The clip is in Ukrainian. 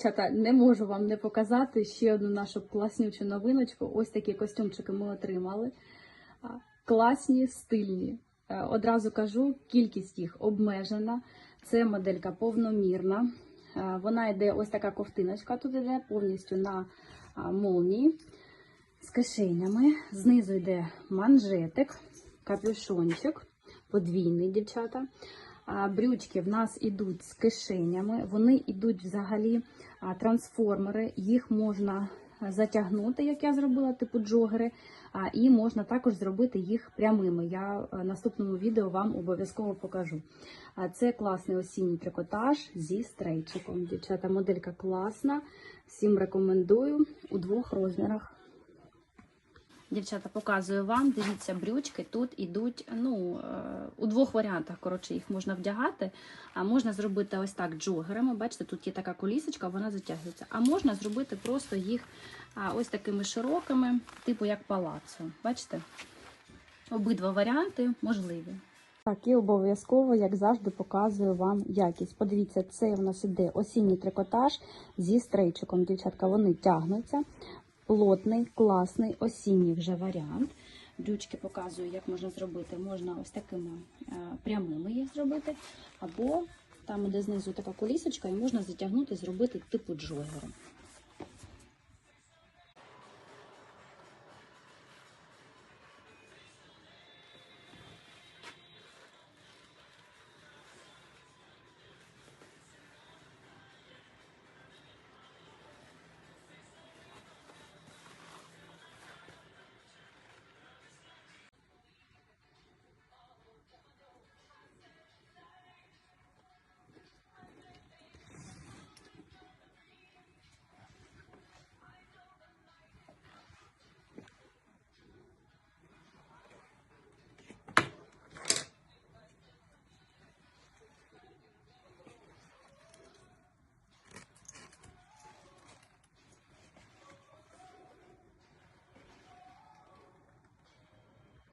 Дівчата, не можу вам не показати ще одну нашу класнючу новиночку. Ось такі костюмчики ми отримали. Класні, стильні. Е, Одразу кажу, кількість їх обмежена. Це моделька повномірна. Е, Вона йде ось така ковтиночка, тут йде повністю на молнії з кишенями. Знизу йде манжетик, капюшончик, подвійний, дівчата. Брючки в нас ідуть з кишенями, вони йдуть взагалі трансформери, їх можна затягнути, як я зробила, типу джогери, і можна також зробити їх прямими. Я в наступному відео вам обов'язково покажу. Це класний осінній трикотаж зі стрейчиком. Дівчата, моделька класна, всім рекомендую у двох розмірах. Дівчата, показую вам. Дивіться, брючки тут ідуть ну, е, у двох варіантах. Коротше, їх можна вдягати. А можна зробити ось так джогерами. Бачите, тут є така колісочка, вона затягується. А можна зробити просто їх ось такими широкими, типу як палацо. Бачите? Обидва варіанти можливі. Так, і обов'язково, як завжди, показую вам якість. Подивіться, це у нас іде осінній трикотаж зі стрейчиком. Дівчатка, вони тягнуться. Плотний, класний, осінній вже варіант. Дрючки показую, як можна зробити. Можна ось такими е, прямими їх зробити, або там, де знизу така колісочка, і можна затягнути, зробити типу джогери.